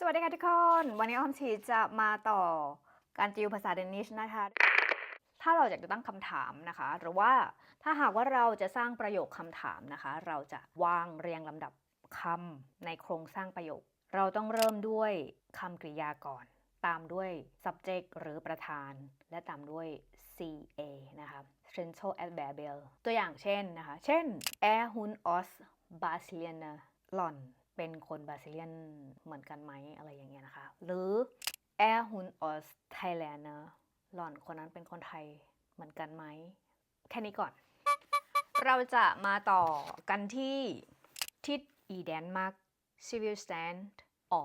สวัสดีค่ะทุกคน วันนี้อ้อมชีจะมาต่อการติวภาษาเดนิชนะคะ ถ้าเราอยากจะตั้งคำถามนะคะ หรือว่าถ้าหากว่าเราจะสร้างประโยคคำถามนะคะ เราจะวางเรียงลำดับคำในโครงสร้างประโยค เราต้องเริ่มด้วยคำกริยาก่อน ตามด้วย subject หรือประธาน และตามด้วย ca นะคะ central adverbial ตัวอย่างเช่นนะคะ เช่น er hun os Brasilianer หล่อน เป็นคนบราซิเลียนเหมือนกันไหมอะไรอย่างเงี้ยนะคะ หรือ er hun os Thailander หล่อนคนนั้นเป็นคนไทยเหมือนกันไหม แค่นี้ก่อน เราจะมาต่อกันที่ทิศอีแดนมาร์ก civil stand อ๋อ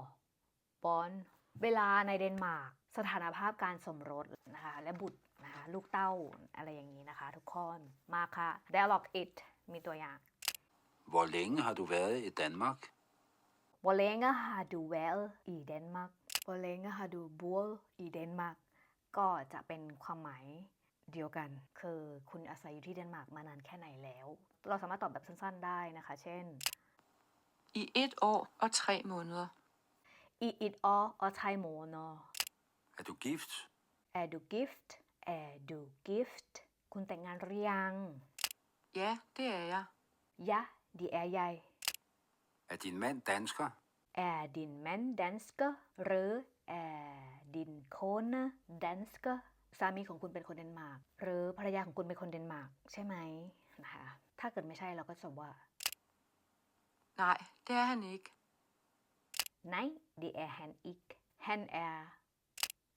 บอนเวลาในเดนมาร์กสถานภาพการสมรสนะคะและบุตรนะคะลูกเต้าอะไรอย่างนี้นะคะ ทุกคนมาค่ะ dialogue it มีตัวอย่าง Hvor længe har du været i Danmark? Hvor længe har du været i Danmark Hvor længe har du boet i Danmark ก็จะเป็นความหมายเดียวกัน คือคุณอาศัยอยู่ที่เดนมาร์กมานานแค่ไหนแล้ว เราสามารถตอบแบบสั้นๆได้นะคะ เช่น I et år og tre måneder. i et år og tre måneder Er du gift? er du gift er du gift คุณแต่งงานหรือยัง Ja, det er jeg. ja det er jeg Er din mand dansker? er din mand dansker หรือ er din kone dansker สามีของคุณเป็นคนเดนมาร์กหรือภรรยาของคุณเป็นคนเดนมาร์กใช่ไหมนะคะถ้าเกิดไม่ใช่เราก็จะบอกว่า Nej, det er han ikke. nej det er han ikke han er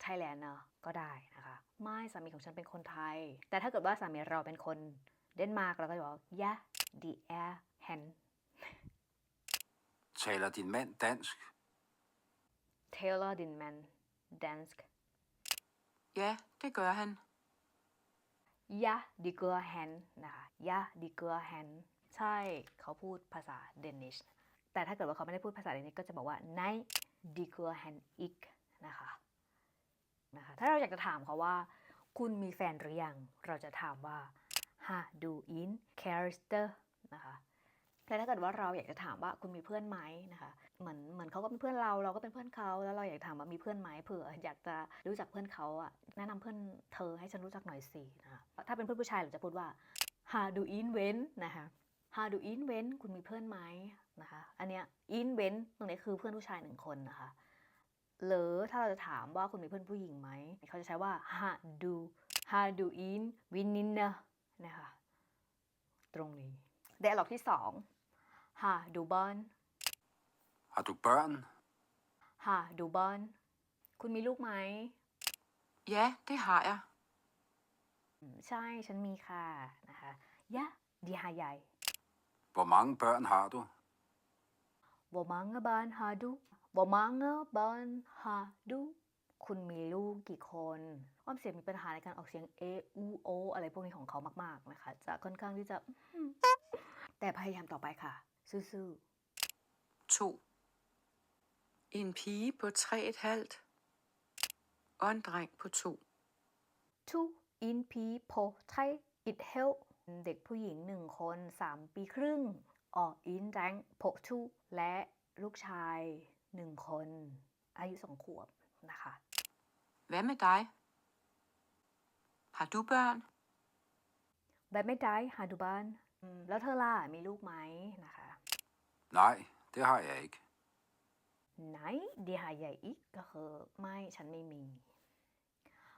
Thailander ก็ได้นะคะ ไม่สามีของฉันเป็นคนไทย แต่ถ้าเกิดว่าสามีเราเป็นคนเดนมาร์กเราก็จะบอก ja det er han Taler din mand dansk? taler din mand dansk Ja, det gør han. ja det gør han นะคะ ja det gør han ใช่เขาพูดภาษาเดนิชแต่ถ้าเกิดว่าเขาไม่ได้พูดภาษาเดนิชก็จะบอกว่า nej det gør han ikke นะคะนะคะ ถ้าเราอยากจะถามเขาว่า คุณมีแฟนหรือยัง เราจะถามว่า ha du in kæreste นะคะ แต่ถ้าเกิดว่าเราอยากจะถามว่าคุณมีเพื่อนไหมนะคะ เหมือนเหมือนเขาก็เป็นเพื่อนเราเราก็เป็นเพื่อนเขาแล้วเราอยากถามว่ามีเพื่อนไหมเผื่ออยากจะรู้จักเพื่อนเขาอะแนะนำเพื่อนเธอให้ฉันรู้จักหน่อยสินะคะถ้าเป็นเพื่อนผู้ชายเราจะพูดว่า ha du in ven นะคะ ha du in ven คุณมีเพื่อนไหมนะคะอันเนี้ย in ven ตรงนี้คือเพื่อนผู้ชายหนึ่งคนนะคะหรือถ้าเราจะถามว่าคุณมีเพื่อนผู้หญิงไหมเขาจะใช้ว่า ha du ha du in veninde นะคะตรงนี้ d ด a l ล็ อกที่สอง ha du barn Har du børn? ha du barn คุณมีลูกไหม Ja, det har jeg. อืมใช่ฉันมีค่ะนะคะยะดีฮายาย Hvor mange børn har du? Hvor mange børn har du Hvor mange børn har du คุณมีลูกกี่คนอ้อมเสียงมีปัญหาในการออกเสียง a u o อะไรพวกนี้ของเขามาก ๆ นะคะ จะค่อนข้างที่จะ แต่พยายามต่อไปค่ะ ซื่อ To. En pige på tre et halvt. Og en dreng på to. ๆ two in p po thai it help เด็กผู้หญิงหนึ่งคน 3 ปีครึ่งออ in rank po two และลูกชายหนึ่งคน อายุสองขวบนะคะ Hvad med dig? Har du børn? แบบไม่ได้หาดูบ้านอืมแล้วเธอล่ะมีลูกไหมนะคะ Nej, det har jeg ikke. ไหนดีหาใหญ่อีกก็คือไม่ฉันไม่มี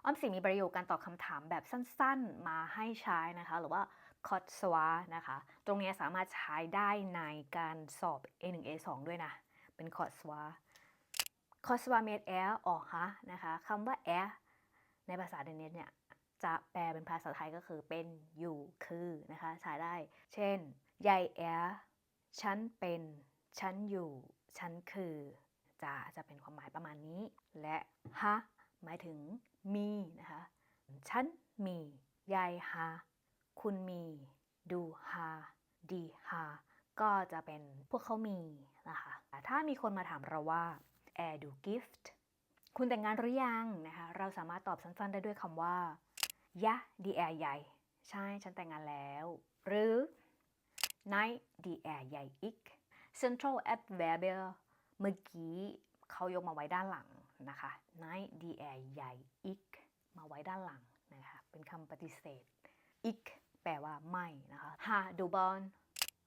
อ้อมสิมีประโยคการตอบคำถามแบบสั้นๆ มาให้ใช้นะคะ หรือว่าคอ s สวานะคะ ตรงนี้สามารถใช้ได้ในการสอบ A1 A2 ด้วยนะ เป็นคอ s สวาคอ s สวาเมดแอร์ออกฮะนะคะคำว่าแอร์ในภาษาเดนเนสเนี่ยจะแปลเป็นภาษาไทยก็คือเป็นอยู่คือนะคะใช้ได้ เช่นยายแอร์ ฉันเป็น ฉันอยู่ ฉันคือ จะจะเป็นความหมายประมาณนี้ และฮะหมายถึงมีนะคะ ฉันมียายฮาคุณมี ดูฮาดีฮาก็จะเป็นพวกเขามีนะคะถ้ามีคนมาถามเราว่า air do gift คุณแต่งงานหรือยังนะคะ เราสามารถตอบสั้นๆได้ด้วยคำว่ายะดีแอร์ใหญ่ ใช่ ฉันแต่งงานแล้ว หรือ ไนดีแอร์ใหญ่อีก Central Adverbial เมื่อกี้เขายกมาไว้ด้านหลังนะคะ Nej, de er jeg ikke มาไว้ด้านหลังนะคะเป็นคำปฏิเสธ ikke แปลว่าไม่นะคะ Har du børn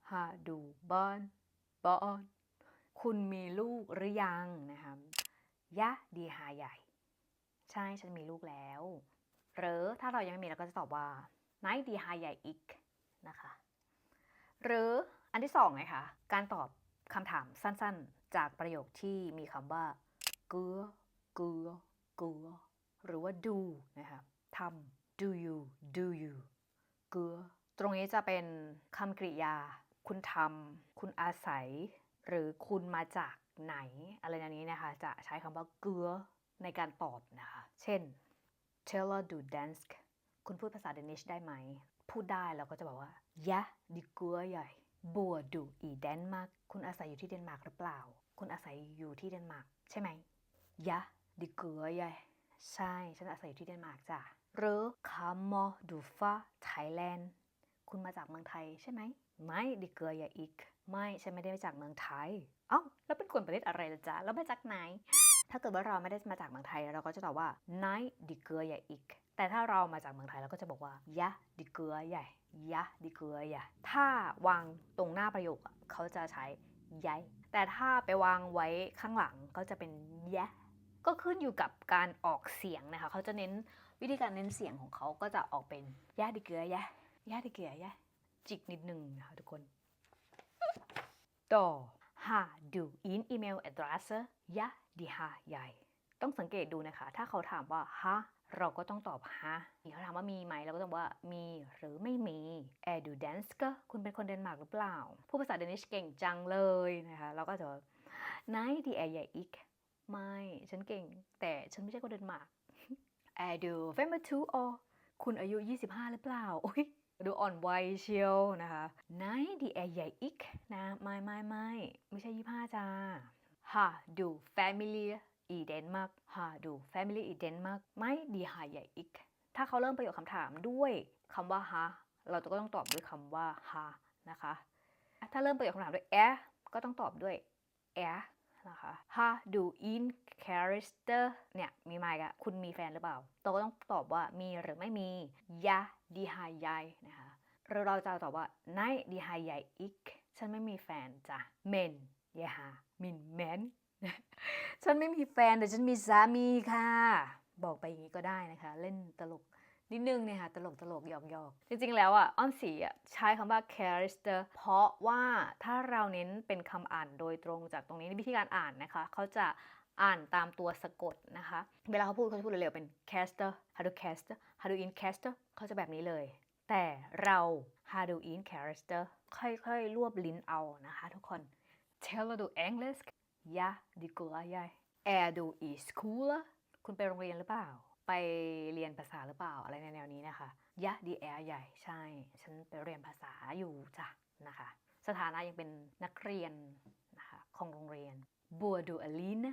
Har du børn bon คุณมีลูกหรือยังนะคะยะดีหาใหญ่ ใช่ฉันมีลูกแล้ว หรือถ้าเรายังไม่มีเราก็จะตอบว่า Nej, de har jeg ikke นะคะ หรืออันที่สองไงคะการตอบคำถามสั้นๆ จากประโยคที่มีคำว่าเกือเกือเกือหรือว่า do นะคะทำ do you do you เกือตรงนี้จะเป็นคำกริยา คุณทำคุณอาศัย หรือคุณมาจากไหน อะไรอย่างนี้นะคะ จะใช้คำว่าเกือในการตอบนะคะ เช่น Taylor do dance คุณพูดภาษาเดนิชได้ไหม พูดได้เราก็จะบอกว่า ja de gør jeg bor du i Danmark คุณอาศัยอยู่ที่เดนมาร์กหรือเปล่า คุณอาศัยอยู่ที่เดนมาร์กใช่ไหม ja de gør jeg ใช่ ฉันอาศัยอยู่ที่เดนมาร์กจ้ะหรือ kommer du fra Thailand คุณมาจากเมืองไทยใช่ไหมไม่ดิเกอร์ยาอีก ไม่ฉันไม่ได้มาจากเมืองไทย เอ้า แล้วเป็นคนประเทศอะไรล่ะจ๊ะ แล้วมาจากไหน ถ้าเกิดว่าเราไม่ได้มาจากเมืองไทย เราก็จะตอบว่า nej de gør jeg ikke แต่ถ้าเรามาจากเมืองไทยเราก็จะบอกว่า ja de gør jeg ja de gør jeg ถ้าวางตรงหน้าประโยคเขาจะใช้ jeg แต่ถ้าไปวางไว้ข้างหลังก็จะเป็น ja ก็ขึ้นอยู่กับการออกเสียงนะคะ เขาจะเน้นวิธีการเน้นเสียงของเขาก็จะออกเป็น ja de gør jeg ja de gør jeg จิกนิดนึงนะคะทุกคนต่อ har du en email adresse ja de har jeg ต้องสังเกตดูนะคะ ถ้าเขาถามว่าฮะเราก็ต้องตอบฮะเขาถามว่ามีไหม เราก็ต้องว่ามีหรือไม่มี er du dansker คุณเป็นคนเดนมาร์กหรือเปล่า ผู้ภาษาเดนิชเก่งจังเลยนะคะ เราก็จะบอก nej de er jeg ikke ไม่ ฉันเก่ง แต่ฉันไม่ใช่คนเดนมาร์ก er du 25 år คุณอายุ 25 หรือเปล่า โอ้ยดูอ่อนวัยเชียวนะคะ nej de er jeg ikke นะ ไม่ไม่ไม่ไม่ใช่ 25จ้า har du familie i Danmark har du family i Danmark ไม่ de har jeg ikke ถ้าเขาเริ่มประโยคคำถามด้วยคำว่า ha เราก็ต้องตอบด้วยคำว่า ha นะคะ ถ้าเริ่มประโยคคำถามด้วย er ก็ต้องตอบด้วย er นะคะ har du en kæreste เนี่ยมีไหมกะคุณมีแฟนหรือเปล่า เราก็ต้องตอบว่ามีหรือไม่มี ja de har jeg นะคะหรือเราจะตอบว่า nej de har jeg ikke ฉันไม่มีแฟนจ้ะ men jeg har min mand ฉันไม่มีแฟนแต่ฉันมีสามีค่ะ บอกไปอย่างนี้ก็ได้นะคะ เล่นตลกนิดนึงเนี่ยค่ะ ตลกตลกหยอกหยอกจริงๆ แล้วอะอ้อมสีอะใช้คำว่า character เพราะว่าถ้าเราเน้นเป็นคำอ่านโดยตรงจากตรงนี้วิธีการอ่านนะคะ เขาจะอ่านตามตัวสะกดนะคะ เวลาเขาพูดเขาจะพูดเร็วๆ เป็น caster how to caster how to in caster เขาจะแบบนี้เลย แต่เรา how to in character ค่อยๆ รวบลิ้นเอานะคะทุกคน tell du engelsk ja det gør jeg er du i skole คุณไปโรงเรียนหรือเปล่า ไปเรียนภาษาหรือเปล่า อะไรในแนวนี้นะคะ ja de er jeg ใช่ ฉันไปเรียนภาษาอยู่จ้ะนะคะ สถานะยังเป็นนักเรียนนะคะของโรงเรียน bor du alene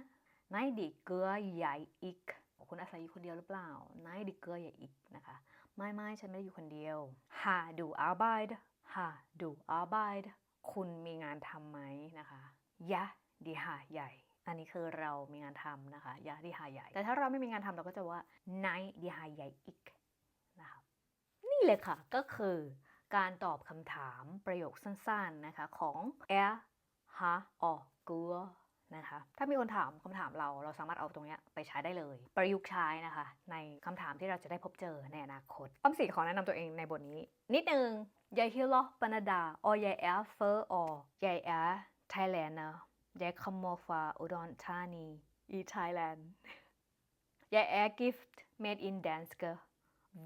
nej det gør jeg ikke คุณอาศัยอยู่คนเดียวหรือเปล่า nej det gør jeg ikke นะคะ ไม่ไม่ฉันไม่ได้อยู่คนเดียว har du arbejde har du arbejde คุณมีงานทำไหมนะคะ ja de har jeg อันนี้คือเรามีงานทำนะคะ ja de har jeg แต่ถ้าเราไม่มีงานทำเราก็จะว่า nej de har jeg ikke นะคะนี่เลยค่ะก็คือการตอบคำถามประโยคสั้นๆนะคะของ er har og gør นะคะถ้ามีคนถามคำถามเราเราสามารถเอาตรงนี้ไปใช้ได้เลย ประยุกต์ใช้นะคะ ในคำถามที่เราจะได้พบเจอในอนาคตอ้อมสีขอแนะนำตัวเองในบทนี้ นิดนึง ยายฮิลอปนาดาออยายแอเฟอร์ออยายแอไทยแลนด์นะยายคัมโมฟาอุดรธานีอีไทยแลนด์ยายแอกิฟต์เมดอินแดนส์เกอร์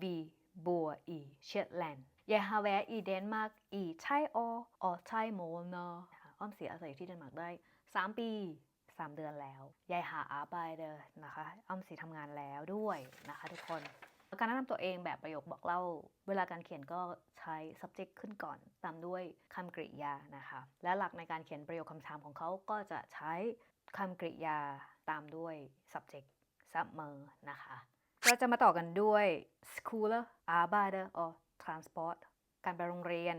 บีบัวอีเชตแลนด์ยายฮาแวอีเดนมาร์กอีไทโอออไทโมเนอร์อ้อมเสียอาศัยที่เดนมาร์กได้ 3 ปี 3 เดือนแล้ว ยายหาอาบายเดอนะคะ อ้อมสีทำงานแล้วด้วยนะคะทุกคน การแนะนำตัวเองแบบประโยคบอกเล่า เวลาการเขียนก็ใช้ subject ขึ้นก่อน ตามด้วยคำกริยานะคะ และหลักในการเขียนประโยคคำถามของเขาก็จะใช้คำกริยาตามด้วย subject เสมอนะคะเราจะมาต่อกันด้วย schooler arbeider or transport การไปโรงเรียน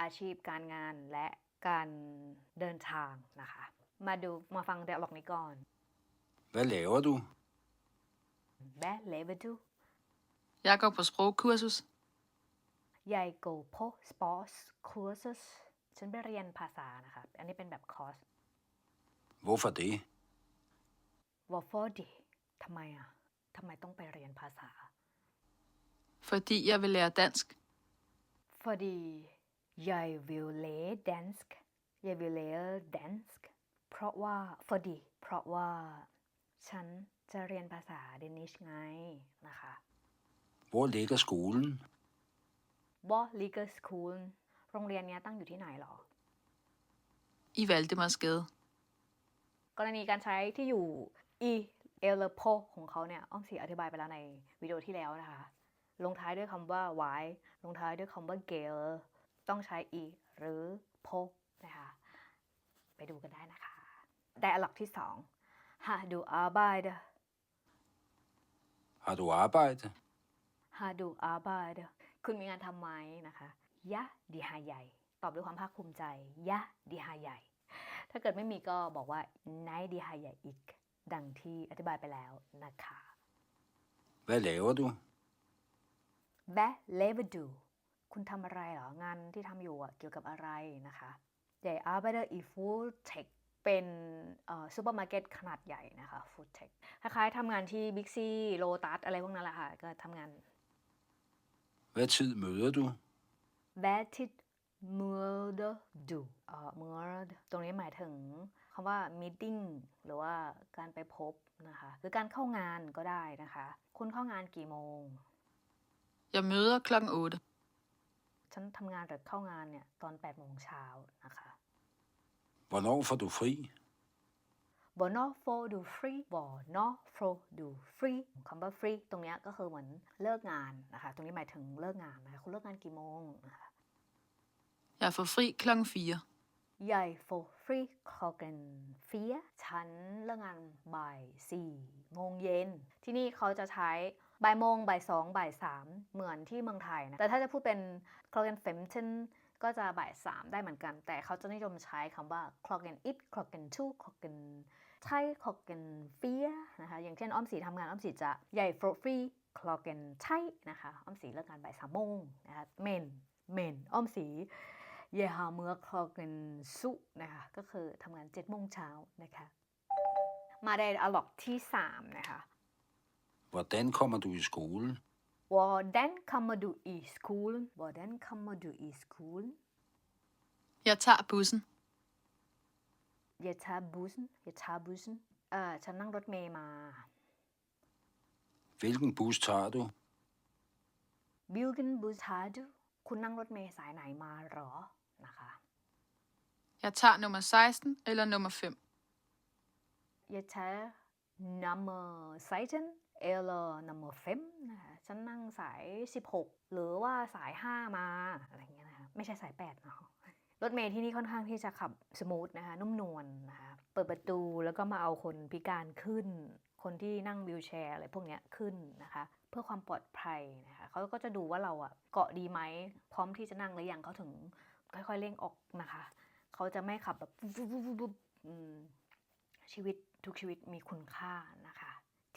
อาชีพการงานและการเดินทางนะคะ มาดูมาฟัง dialog นี้ก่อน Hvad laver du? Hvad laver du Jeg går på sprogkursus. ยาย go โพ sports courses ฉันไปเรียนภาษานะคะอันนี้เป็นแบบคอร์ส Hvorfor det? Hvorfor det ทำไมอะทำไมต้องไปเรียนภาษา Fordi jeg vil lære dansk. Fordi jeg vil lære dansk jeg vil lære dansk เพราะว่า fordi เพราะว่า ฉันจะเรียนภาษาเดนิชไงนะคะ Hvor ligger skolen? Hvor ligger skolen โรงเรียนเนี้ยตั้งอยู่ที่ไหนหรอ I Valdemarsgade. กรณีการใช้ที่อยู่ e e l p o ของเขาเนี่ย อ้อมสีอธิบายไปแล้วในวิดีโอที่แล้วนะคะ ลงท้ายด้วยคำว่า y ลงท้ายด้วยคำว่า g e l ต้องใช้ e หรือ po นะคะ ไปดูกันได้นะคะ แต่หลักที่สอง ha du arbejde Har du arbejde? Ha du arbejde คุณมีงานทำไหมนะคะยะดีฮาใหญ่ ตอบด้วยความภาคภูมิใจยะดีฮาใหญ่ ถ้าเกิดไม่มีก็บอกว่าไนดีฮาใหญ่อีก ดังที่อธิบายไปแล้วนะคะ Hvad laver du? Hvad laver du คุณทำอะไรเหรอ งานที่ทำอยู่อะเกี่ยวกับอะไรนะคะใหญ่ arbeider i food tech เป็นซูเปอร์มาร์เก็ตขนาดใหญ่นะคะ food tech คล้ายๆทำงานที่ Big C Lotus อะไรพวกนั้นแหละค่ะ ก็ทำงาน Hvad tid møder du? Hvad tit møder du เอ่อ møder ตรงนี้หมายถึงคำว่า meeting หรือว่าการไปพบนะคะหรือการเข้างานก็ได้นะคะ คุณเข้างานกี่โมง Jeg møder klokken 8. ฉันทำงานหรือเข้างานเนี่ยตอน8โมงเช้านะคะ Hvornår får du fri? Hvornår får du fri Hvornår får du fri คำว่า free ตรงเนี้ยก็คือเหมือนเลิกงานนะคะ ตรงนี้หมายถึงเลิกงานนะคะคุณเลิกงานกี่โมงนะคะ Jeg får fri klokken 4. Jeg får fri klokken 4ฉันเลิกงานบ่าย4โมงเย็น ที่นี่เขาจะใช้บ่ายโมงบ่ายสองบ่ายสามเหมือนที่เมืองไทยนะ แต่ถ้าจะพูดเป็น klokken 15ก็จะบ่ายสามได้เหมือนกัน แต่เขาจะนิยมใช้คำว่า klokken 1 klokken 2 klokken 3 klokken 4นะคะอย่างเช่นอ้อมสีทำงานอ้อมสีจะใหญ่ for free klokken ใช่นะคะอ้อมสีเลิกงานบ่ายสามโมงนะคะ men men อ้อมสีเยฮาเมื่อคลอกันสุนะคะก็คือทำงาน7โมงเช้านะคะมาในอะล็อกที่3นะคะ Hvordan kommer du i skole? Hvordan kommer du i skolen? Hvordan kommer du i skolen? Jeg tager bussen. Jeg tager bussen. Jeg tager bussen. เอ่อฉันนั่งรถเมย์มา Hvilken bus tager du? Hvilken bus tager du? คุณนั่งรถเมย์สายไหนมาเหรอ นะคะ Jeg tager nummer 16 eller nummer 5. Jeg tager nummer 16 eller nummer 5นะคะฉันนั่งสาย 16 หรือว่าสาย 5 มา อะไรอย่างเงี้ยนะคะ ไม่ใช่สาย8เนาะ รถเมล์ที่นี่ค่อนข้างที่จะขับสมูทนะคะนุ่มนวลนะคะเปิดประตูแล้วก็มาเอาคนพิการขึ้น คนที่นั่งวิวแชร์อะไรพวกนี้ขึ้นนะคะ เพื่อความปลอดภัยนะคะเขาก็จะดูว่าเราอะเกาะดีไหมพร้อมที่จะนั่งหรือยังเขาถึงค่อยๆเร่งออกนะคะเขาจะไม่ขับแบบชีวิตทุกชีวิตมีคุณค่า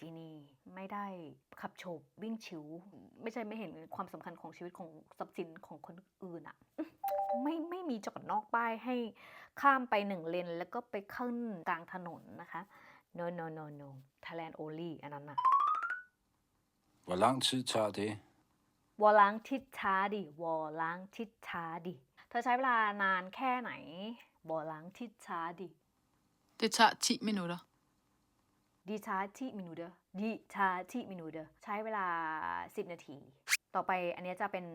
ที่นี่ไม่ได้ขับโฉบวิ่งชิว ไม่ใช่ไม่เห็นความสำคัญของชีวิตของทรัพย์สินของคนอื่นอะไม่ไม่มีจอดนอกป้ายให้ข้ามไปหนึ่งเลนแล้วก็ไปขึ้นกลางถนนนะคะ no no no no Thailand only อันนั้นอะ Hvor lang tid tager det? วอล้างทิศช้าดิวอล้างทิศช้าดิเธอใช้เวลานานแค่ไหนวอล้างทิศช้าดิ Det tager 10 minutter. ดีชาร์ที่มินูเดอร์ดีชาร์ที่มินูเดอร์ใช้เวลา 10 นาที ต่อไปอันเนี้ยจะเป็น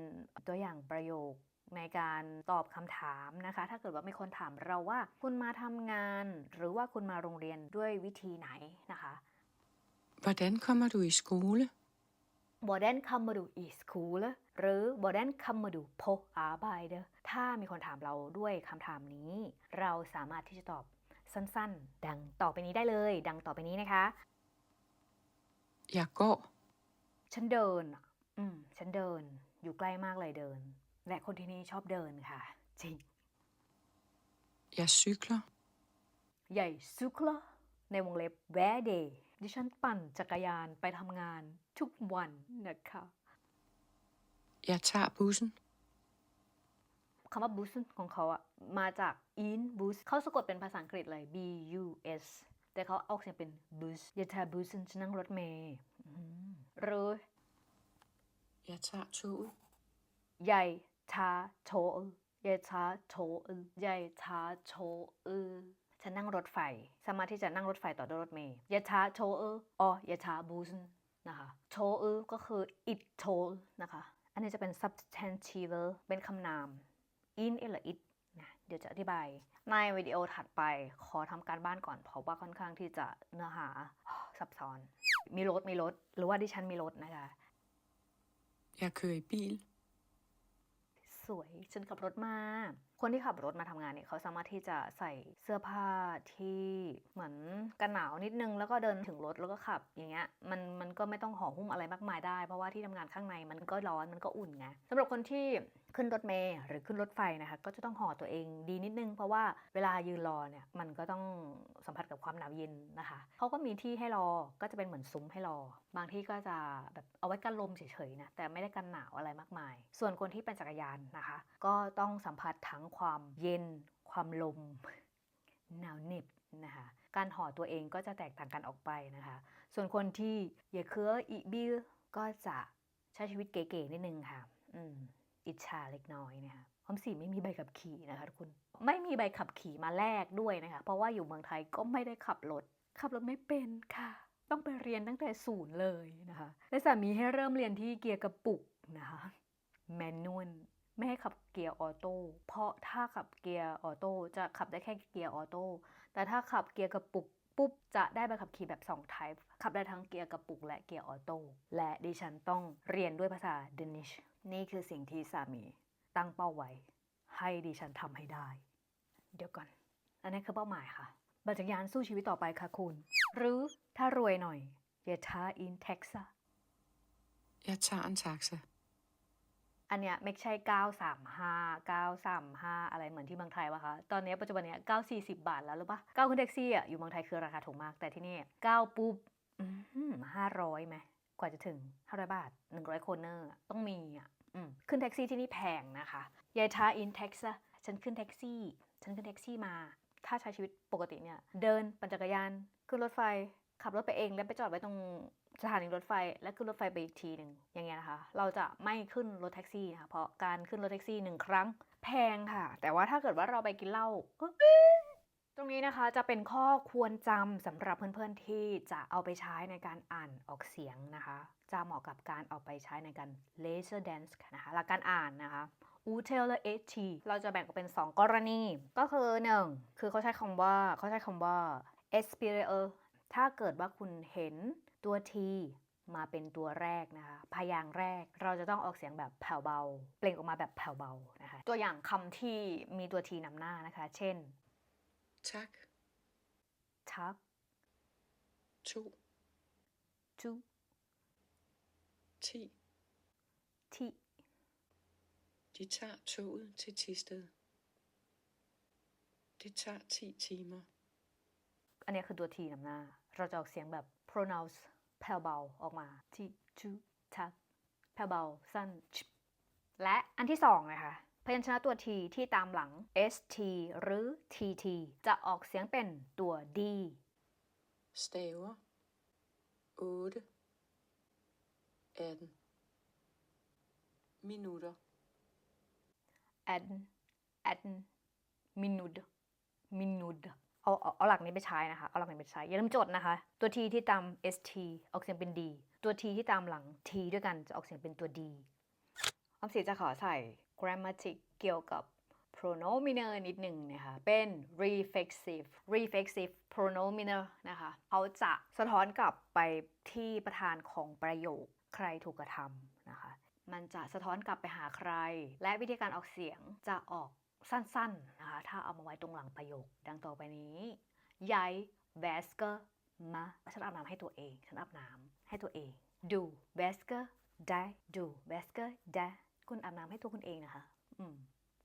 ตัวอย่างประโยคในการตอบคำถามนะคะ ถ้าเกิดว่ามีคนถามเราว่า คุณมาทำงาน หรือว่าคุณมาโรงเรียนด้วยวิธีไหนนะคะ Hvordan kommer du i skole? Hvordan kommer du i skole หรือ Hvordan kommer du på arbejde ถ้ามีคนถามเราด้วยคำถามนี้ เราสามารถที่จะตอบ สั้นๆ ดังต่อไปนี้ได้เลย ดังต่อไปนี้นะคะ Jeg går. ฉันเดินอะอืม ฉันเดิน อยู่ใกล้มากเลยเดิน และคนที่นี่ชอบเดินค่ะ จริง Jeg cykler. ใหญ่ซุกลในวงเล็บ hver day ดิฉันปั่นจักรยานไปทำงานทุกวันนะคะ Jeg tager bussen. คำว่า bus ของเขาอะมาจาก in bus เขาสะกดเป็นภาษาอังกฤษเลย b u s แต่เขาออกเสียงเป็น bus อย่าทา bus ฉันนั่งรถเมล์อืมหรือ Jeg tager toget. ใหญ่ชาโชอใหญ่ชาโชอใหญ่ชาโชอฉันนั่งรถไฟ สามารถที่จะนั่งรถไฟต่อด้วยรถเมล์อย่าชาโชอออย่าชาบูสนะคะโชอก็คือ it โชนะคะ อันนี้จะเป็น substantive เป็นคำนาม in หรือ it นะเดี๋ยวจะอธิบาย ในวิดีโอถัดไปขอทำการบ้านก่อนเพราะว่าค่อนข้างที่จะเนื้อหาซับซ้อน มีรถมีรถ หรือว่าดิฉันมีรถนะคะ Jeg kører i bil. สวยฉันขับรถมาคนที่ขับรถมาทำงานเนี่ยเขาสามารถที่จะใส่เสื้อผ้าที่เหมือนกันหนาวนิดนึง แล้วก็เดินถึงรถแล้วก็ขับอย่างเงี้ยมันมันก็ไม่ต้องห่อหุ้มอะไรมากมายได้ เพราะว่าที่ทำงานข้างในมันก็ร้อนมันก็อุ่นไงสำหรับคนที่ขึ้นรถเมล์หรือขึ้นรถไฟนะคะก็จะต้องห่อตัวเองดีนิดนึง เพราะว่าเวลายืนรอเนี่ยมันก็ต้องสัมผัสกับความหนาวเย็นนะคะเขาก็มีที่ให้รอก็จะเป็นเหมือนซุ้มให้รอ บางที่ก็จะแบบเอาไว้กันลมเฉยๆนะแต่ไม่ได้กันหนาวอะไรมากมาย ส่วนคนที่เป็นจักรยานนะคะ ก็ต้องสัมผัสทั้งความเย็น ความลม หนาวเหน็บนะคะ การห่อตัวเองก็จะแตกต่างกันออกไปนะคะ ส่วนคนที่อย่าเคืออีบิลก็จะใช้ชีวิตเก๋ๆนิดนึงค่ะ อืม อิจฉาเล็กน้อยนะคะออมสีไม่มีใบขับขี่นะคะทุกคนไม่มีใบขับขี่มาแลกด้วยนะคะ เพราะว่าอยู่เมืองไทยก็ไม่ได้ขับรถ ขับรถไม่เป็นค่ะ ต้องไปเรียนตั้งแต่ศูนย์เลยนะคะ และสามีให้เริ่มเรียนที่เกียร์กระปุกนะคะ แมนนวล ไม่ให้ขับเกียร์ออโต้ เพราะถ้าขับเกียร์ออโต้จะขับได้แค่เกียร์ออโต้ แต่ถ้าขับเกียร์กระปุกปุ๊บจะได้ใบขับขี่แบบ2 type ขับได้ทั้งเกียร์กระปุกและเกียร์ออโต้ และดิฉันต้องเรียนด้วยภาษาเดนิช นี่คือสิ่งที่สามีตั้งเป้าไว้ ให้ดิฉันทำให้ได้ เดี๋ยวก่อน อันนี้คือเป้าหมายค่ะบัตรจักรยานสู้ชีวิตต่อไปค่ะคุณ หรือถ้ารวยหน่อยอย่าท้าอินเท็กซัส Jeg tager en taxa. อัน อันเนี้ยไม่ใช่ 935 935 อะไรเหมือนที่เมืองไทยวะคะ ตอนนี้ปัจจุบันเนี้ย940 บาทแล้วหรือปะ9ขึ้นแท็กซี่อะอยู่เมืองไทยคือราคาถูกมาก แต่ที่นี่9ปุ๊บห้าร้อยไหมกว่าจะถึง500บาท100คนเนอร์ต้องมีอะอขึ้นแท็กซี่ที่นี่แพงนะคะยายท้าอินเท็กซัสฉันขึ้นแท็กซี่ ฉันขึ้นแท็กซี่มา ถ้าใช้ชีวิตปกติเนี่ย เดินปั่นจักรยาน ขึ้นรถไฟ ขับรถไปเองแล้วไปจอดไว้ตรง สถานีรถไฟแล้วขึ้นรถไฟไปอีกทีหนึ่งอย่างเงี้ยนะคะ เราจะไม่ขึ้นรถแท็กซี่นะคะเพราะการขึ้นรถแท็กซี่หนึ่งครั้งแพงค่ะ แต่ว่าถ้าเกิดว่าเราไปกินเหล้าตรงนี้นะคะจะเป็นข้อควรจำสำหรับเพื่อนๆที่จะเอาไปใช้ในการอ่านออกเสียงนะคะ จะเหมาะกับการเอาไปใช้ในการ laser dance นะคะหลักการอ่านนะคะอูเทลและเอทีเราจะแบ่งออกเป็น 2 กรณี ก็คือ 1 คือเขาใช้คำว่าเขาใช้คำว่า experience ถ้าเกิดว่าคุณเห็น ตัว t มาเป็นตัวแรกนะคะ พยางค์แรกเราจะต้องออกเสียงแบบแผ่วเบา เปล่งออกมาแบบแผ่วเบานะคะ ตัวอย่างคำที่มีตัว t นำหน้านะคะ เช่น Tak. ทัก To. จู Ti. ที่ De tager toget til Tisted. Det tager 10 timer. อันนี้คือตัว t นำหน้า เราจะออกเสียงแบบ pronounce แผ่วเบาออกมาที่จูทักแผ่วเบาสั้นชิบและอันที่สองนะคะพยัญชนะตัว t ที่ตามหลัง st หรือ tt จะออกเสียงเป็นตัว d Staver. 8. 18. Minutter. ad ad minute minute เอา เอาเอาหลักนี้ไปใช้นะคะ เอาหลักนี้ไปใช้ อย่าลืมจดนะคะ ตัว t ที่ตาม st ออกเสียงเป็น d ตัว t ที่ตามหลัง t ด้วยกันจะออกเสียงเป็นตัว d ออมสิจะขอใส่ grammatic เกี่ยวกับ pronominal นิดหนึ่งนะคะ เป็น reflexive reflexive pronominal นะคะ เขาจะสะท้อนกลับไปที่ประธานของประโยคใครถูกกระทำนะคะ มันจะสะท้อนกลับไปหาใคร และวิธีการออกเสียงจะออก สั้นๆนะคะถ้าเอามาไว้ตรงหลังประโยค ดังต่อไปนี้ยายเวสเกอร์มาฉันอาบน้ำให้ตัวเอง ฉันอาบน้ำให้ตัวเอง ดูเวสเกอร์ได้ดูเวสเกอร์ได้คุณอาบน้ำให้ตัวคุณเองนะคะ อืม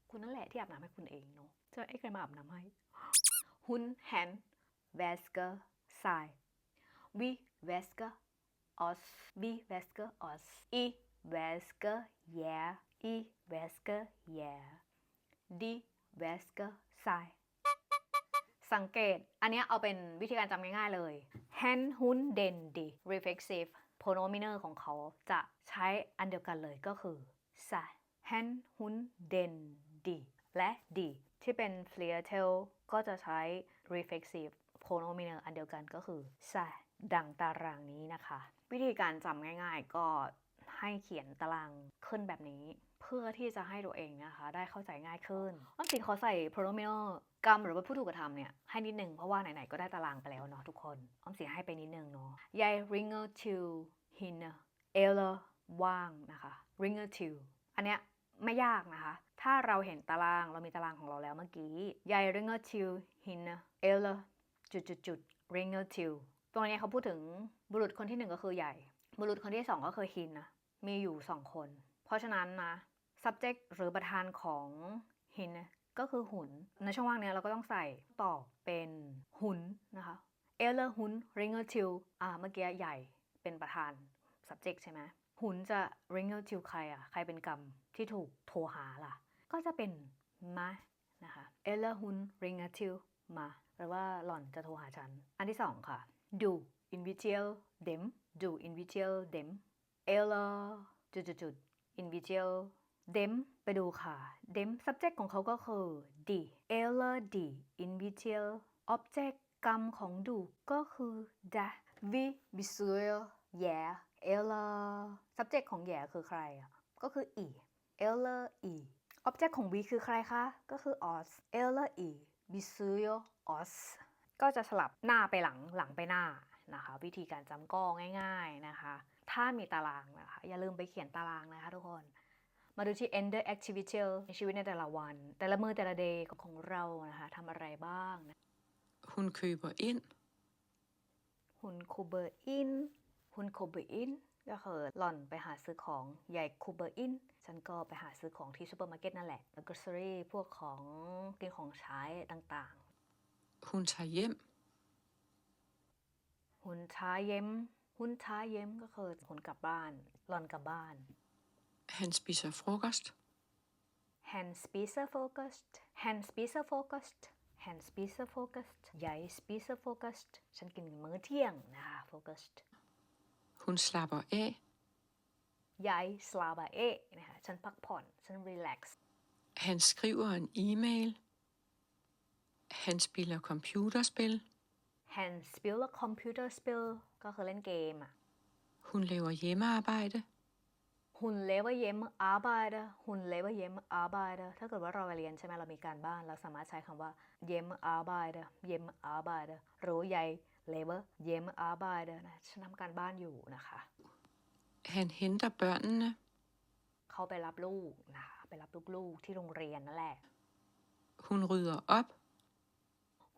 คุณนั่นแหละที่อาบน้ำให้คุณเองเนาะจะไอ้ใครมาอาบน้ำให้หุนแฮนเวสเกอร์ไซ we vasker os vi vasker os I vasker jer I vasker jer de vasker sig สังเกตอันเนี้ย เกต อันนี้เอาเป็นวิธีการจำง่ายๆเลย hen hun den de reflexive pronominal ของเขาจะใช้อันเดียวกันเลยก็คือ sa hen hun den de และ de ที่เป็น fleetel ก็จะใช้ reflexive pronominal อันเดียวกันก็คือ sa ดังตารางนี้นะคะ วิธีการจำง่ายๆก็ให้เขียนตารางขึ้นแบบนี้ พื่อที่จะให้ตัวเองนะคะ ได้เข้าใจง่ายขึ้นอ้อมสินขอใส่ pronominal กรรมหรือว่าผู้ถูกกระทำเนี่ยให้นิดนึงเพราะว่าไหนๆก็ได้ตารางไปแล้วเนาะทุกคนอ้อมสินให้ไปนิดนึงเนาะ Jeg ringer til hende eller ว่างนะคะ ringer to อันเนี้ยไม่ยากนะคะ ถ้าเราเห็นตารางเรามีตารางของเราแล้วเมื่อกี้ Jeg ringer til hende eller จุดจุดจุด ringer to ตรงนี้เขาพูดถึงบุรุษคนที่หนึ่งก็คือใหญ่ บุรุษคนที่สองก็คือฮินนะมีอยู่สองคน เพราะฉะนั้นนะ subject หรือประธานของหินก็คือหุน ในช่องว่างเนี้ยเราก็ต้องใส่ต่อเป็นหุนนะคะเอลเลอร์หุน ringer to อ่าเมื่อกี้ใหญ่เป็นประธาน subject ใช่ไหมหุนจะ ringer to ใครอะ ใครเป็นกรรมที่ถูกโทรหาล่ะ ก็จะเป็นมานะคะเอลเลอร์หุน ringer to มาแปลว่าหล่อนจะโทรหาฉัน อันที่สองค่ะ do invitial them do invitial them เอลเลอร์จุดจุดจุด invitial them ไปดูค่ะ them subject ของเขาก็คือ d eller d invitial object กรรมของ do ก็คือ da vi visual yeah eller subject ของ yeah คือใครอะ ก็คือ e eller e object ของ we คือใครคะ ก็คือ os eller e visual os ก็จะสลับหน้าไปหลังหลังไปหน้านะคะ วิธีการจำก็ง่าย ๆนะคะ ถ้ามีตารางนะคะ อย่าลืมไปเขียนตารางนะคะทุกคน มาดูที่ ender activity ในชีวิตในแต่ละวัน แต่ละมือแต่ละ day ของเรานะคะทำอะไรบ้างนะ Hun køber ind. หุนคูเบอร์อินหุนคูเบอร์อินก็คือหล่อนไปหาซื้อของใหญ่คูเบอร์อินฉันก็ไปหาซื้อของที่ซูเปอร์มาร์เก็ตนั่นแหละแล้วก็ซ r y พวกของกินของใช้ต่าง Hun tager hjem. ๆหุนช้าเย็มหุนช้าเย็มก็คือหุนกลับบ้านหล่อนกลับบ้าน Han spiser frokost. Han spiser frokost. Han spiser frokost. Han spiser frokost. Jeg spiser frokost. ฉันกินมื้อเที่ยงนะคะ frokost. Hun slapper af. Jeg slapper af นะคะฉันพักผ่อนฉัน relax. Han skriver en e-mail. Han spiller computerspil. Han spiller computerspil ก็ คือเล่นเกมอะ Hun laver hjemmearbejde. Hun laver hjemme arbejde Hun laver hjemme arbejde ถ้าเกิดว่าเราไปเรียนใช่ไหมเรามีการบ้าน เราสามารถใช้คำว่า hjemme arbejde hjemme arbejde หรือ jeg laver hjemme arbejde นะฉันทำการบ้านอยู่นะคะ Han henter børnene. เขาไปรับลูกนะคะไปรับลูกๆที่โรงเรียนนั่นแหละ Hun rydder op.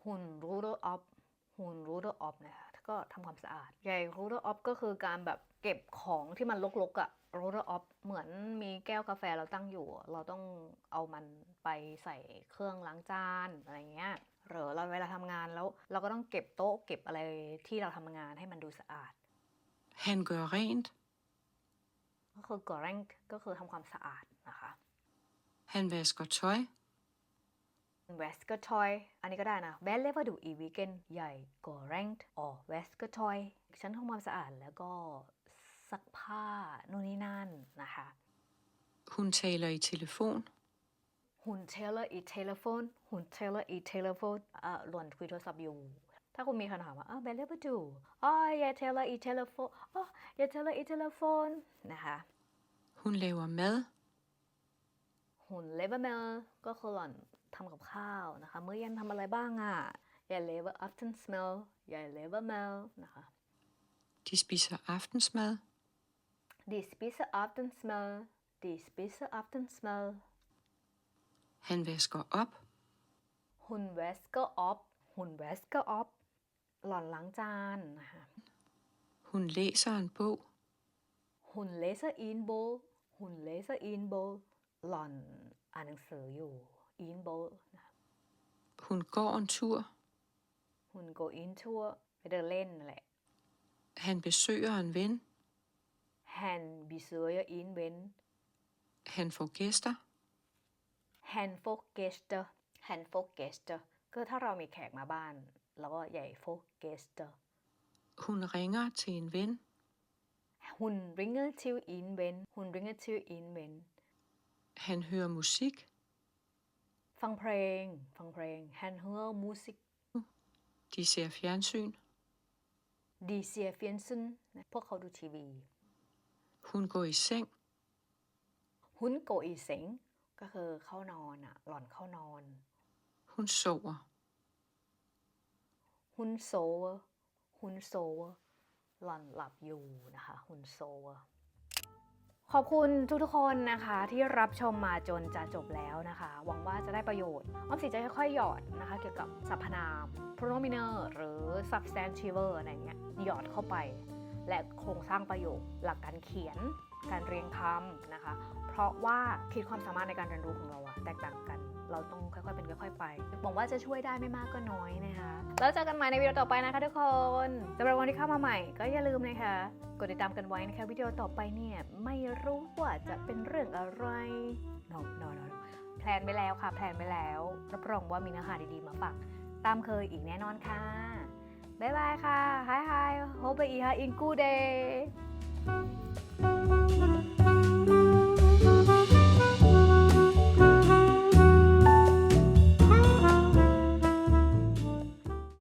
หุ่นรูดออฟหุ่นรูดออฟนะคะก็ทำความสะอาด ใหญ่รูดออฟก็คือการแบบเก็บของที่มันรกๆอะ รูดออฟเหมือนมีแก้วกาแฟเราตั้งอยู่ เราต้องเอามันไปใส่เครื่องล้างจานอะไรเงี้ยหรือเราเวลาทำงานแล้ว เราก็ต้องเก็บโต๊ะเก็บอะไรที่เราทำงานให้มันดูสะอาด Han gør rent. ก็คือกอแรงก็คือทำความสะอาดนะคะ Han vasker tøj. เวสก็ทอยอันนี้ก็ได้นะ Hvad laver du i weekend ใหญ่ก็แรงอ๋อเวสก็ทอยฉันทำความสะอาดแล้วก็ ซักผ้านู่นนี่นั่นนะคะ Hun taler i telefon. หุ่นเทเลอร์อีเทเลโฟนหุ่นเทเลอร์อีเทเลโฟนอ่าหล่อนคุยโทรศัพท์อยู่ ถ้าคุณมีคำถามว่าอ่า Hvad laver du อ๋ออย่าเทเลอร์อีเทเลโฟนอ๋ออย่าเทเลอร์อีเทเลโฟนนะคะ Hun laver mad. หุ่นเลเวอร์เมลก็คือหล่อนทำกับข้าวนะคะมื้อเย็นทำอะไรบ้างอะอย่าเลเวอร์ after smell อย่าเลเวอร์เมลนะคะ De spiser aftensmad. De spiser aftensmad. De spiser aftensmad. Han vasker op. Hun vasker op. Hun vasker op. หล่อนล้างจานนะคะ Hun læser en bog. Hun læser i en bog. Hun læser i en bog. หล่อนอ่านหนังสืออยู่ i en bog นะคะ Hun går en tur. Hun går en tur ไปเดินเล่นนั่นแหละ Han besøger en ven. Han besøger en ven Han får gæster. Han får gæster Han får gæster คือถ้าเรามีแขกมาบ้านเราก็ใหญ่ får gæster Hun ringer til en ven. Hun ringer til en ven Hun ringer til en ven Han hører musik. ฟังเพลง ฟังเพลง Han hører musik De ser fjernsyn. De ser fjernsyn นะพวกเขาดูทีวี Hun går i seng. Hun går i seng ก็คือเข้านอนอะหล่อนเข้านอน Hun sover. Hun sover Hun sover หล่อนหลับอยู่นะคะ Hun sover ขอบคุณทุกๆคนนะคะที่รับชมมาจนจะจบแล้วนะคะ หวังว่าจะได้ประโยชน์ออมสินจะค่อยๆหยอดนะคะ เกี่ยวกับสรรพนาม pronominal หรือ substantiver อะไรเงี้ยหยอดเข้าไป และโครงสร้างประโยค หลักการเขียน การเรียงคำนะคะ เพราะว่าขีดความสามารถในการเรียนรู้ของเราอะแตกต่างกัน เราต้องค่อยๆเป็นค่อยๆไปหวังว่าจะช่วยได้ไม่มากก็น้อยนะคะ แล้วเจอกันใหม่ในวิดีโอต่อไปนะคะทุกคนสำหรับวันที่เข้ามาใหม่ก็อย่าลืมนะคะ กดติดตามกันไว้นะคะวิดีโอต่อไปเนี่ยไม่รู้ว่าจะเป็นเรื่องอะไร no no no no แพลนไปแล้วค่ะแพลนไปแล้วรับรองว่ามีเนื้อหาดีๆมาฝากตามเคยอีกแน่นอนค่ะ บ๊ายบายค่ะ Hi Hi Hope you have a good day